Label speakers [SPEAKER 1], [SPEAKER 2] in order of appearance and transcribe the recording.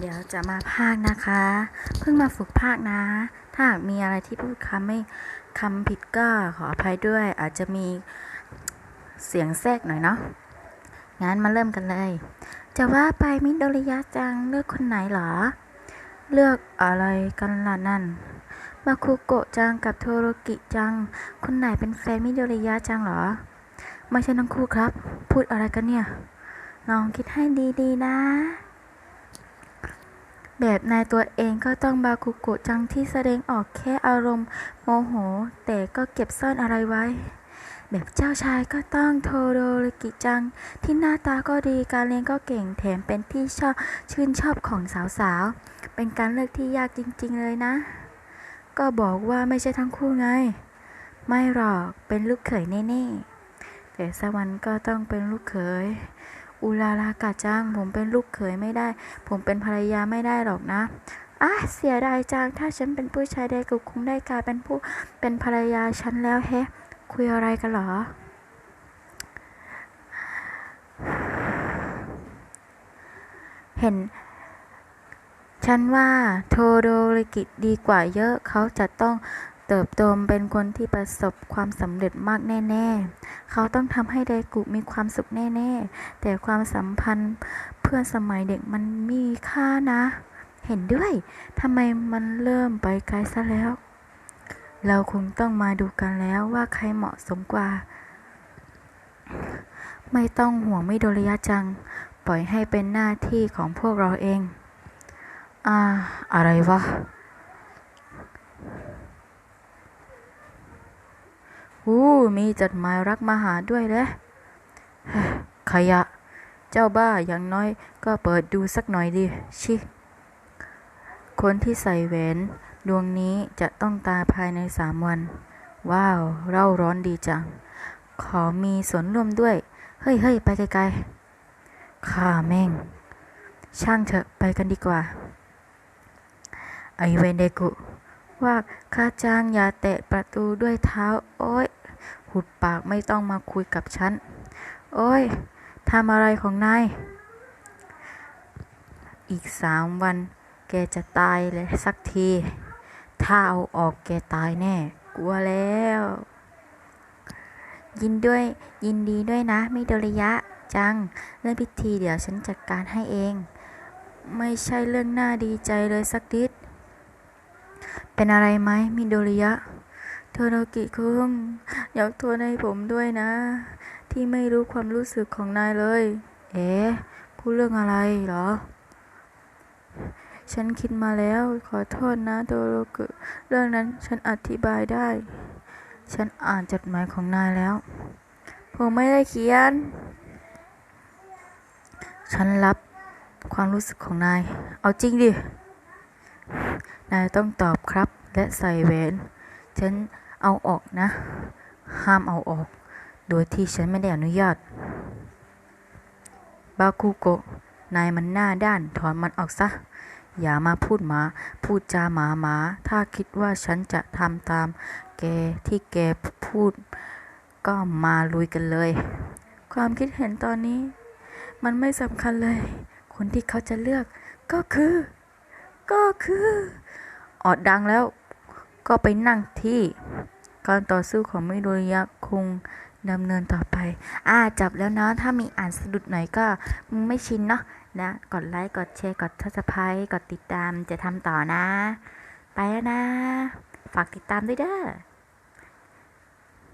[SPEAKER 1] เดี๋ยวจะมาพากนะคะ เพิ่งมาฝึกพากนะ ถ้าหากมีอะไรที่พูดคำไม่คำผิดก็ขออภัยด้วย อาจจะมีเสียงแทรกหน่อยเนาะงั้นมาเริ่มกันเลย จะว่าไปมิโดริยะจังเลือกคนไหนเหรอ เลือกอะไรกันล่ะนั่นมาคุโกะจังกับโทโรกิจัง คนไหนเป็นแฟนมิโดริยะจังเหรอ ไม่ใช่ทั้งคู่ครับ พูดอะไรกันเนี่ยลองคิดให้ดีๆนะ แบบนายตัวเองก็ต้องบาคุกะจังที่แสดงออกแค่อารมณ์ โมโห แต่ก็เก็บซ่อนอะไรไว้ แบบเจ้าชายก็ต้องโทโดรกิจัง ที่หน้าตาก็ดีการเรียนก็เก่งแถมเป็นที่ชอบชื่นชอบของสาวๆ เป็นการเลือกที่ยากจริงๆเลยนะ ก็บอกว่าไม่ใช่ทั้งคู่ไง ไม่หรอกเป็นลูกเขยแน่ๆแต่สวรรค์ก็ต้องเป็นลูกเขย อุลาลากาจัง ผมเป็นลูกเขยไม่ได้ ผมเป็นภรรยาไม่ได้หรอกนะอะเสียดายจัง ถ้าฉันเป็นผู้ชายได้กูคงได้กลายเป็นผู้เป็นภรรยาฉันแล้วแฮะ คุยอะไรกันเหรอ เห็น ฉันว่าโทโดริกิดีกว่าเยอะ เขาจะต้อง เติบโตเป็นคนที่ประสบความสำเร็จมากแน่ ๆ เขาต้องทำให้ไดกุมีความสุขแน่ ๆ แต่ความสัมพันธ์เพื่อนสมัยเด็กมันมีค่านะ เห็นด้วยทำไมมันเริ่มไปไกลซะแล้ว เราคงต้องมาดูกันแล้วว่าใครเหมาะสมกว่า ไม่ต้องห่วงไม่โดริยะจัง ปล่อยให้เป็นหน้าที่ของพวกเราเอง อ่า อะไรวะ อู้มีจดหมายรักมาหาด้วยเลยขยะ เจ้าบ้าอย่างน้อยก็เปิดดูสักหน่อยดิ ชิ คนที่ใส่แหวนดวงนี้จะต้องตายภายในสามวัน ว้าว เร่าร้อนดีจัง ขอมีส่วนร่วมด้วย เฮ้ยเฮ้ยไปไกลๆข้าแม่ง ช่างเถอะไปกันดีกว่า ไอเวนเดกุว่าข้าจ้างอย่าแตะประตูด้วยเท้า โอ้ย หุดปากไม่ต้องมาคุยกับฉัน โอ้ยทำอะไรของนาย อีกสามวัน แกจะตายเลยสักที ถ้าเอาออกแกตายแน่ กลัวแล้ว ยินด้วย ยินดีด้วยนะ มิโดริยะจัง เรื่องพิธีเดี๋ยวฉันจัดการให้เอง ไม่ใช่เรื่องน่าดีใจเลยสักนิด เป็นอะไรไหมมิโดริยะ โทโรกิคุงอยกโทษให้ผมด้วยนะ ที่ไม่รู้ความรู้สึกของนายเลย เอ๊ะพูดเรื่องอะไรเหรอ ฉันคิดมาแล้ว ขอโทษนะโทโรกิเรื่องนั้นฉันอธิบายได้ ฉันอ่านจดหมายของนายแล้ว ผมไม่ได้เขียน ฉันรับความรู้สึกของนาย เอาจริงดิ นายต้องตอบครับและใส่แหวน ฉัน เอาออกนะ ห้ามเอาออก โดยที่ฉันไม่ได้อนุญาต บาคุโกะ นายมันหน้าด้านถอนมันออกซะ อย่ามาพูดหมา พูดจาหมาหมา ถ้าคิดว่าฉันจะทำตาม แกที่แกพูด ก็มาลุยกันเลย ความคิดเห็นตอนนี้ มันไม่สำคัญเลย คนที่เขาจะเลือก ก็คือ ก็คือ ออดดังแล้ว ก็ไปนั่งที่ การต่อสู้ของมิโดริยะคงดำเนินต่อไป อ่าจับแล้วเนาะ ถ้ามีอ่านสะดุดหน่อยก็มึงไม่ชินเนาะนะ กดไลค์ กดแชร์ กดทัศพายกดติดตาม จะทำต่อนะ ไปแล้วนะ ฝากติดตามด้วยเด้อ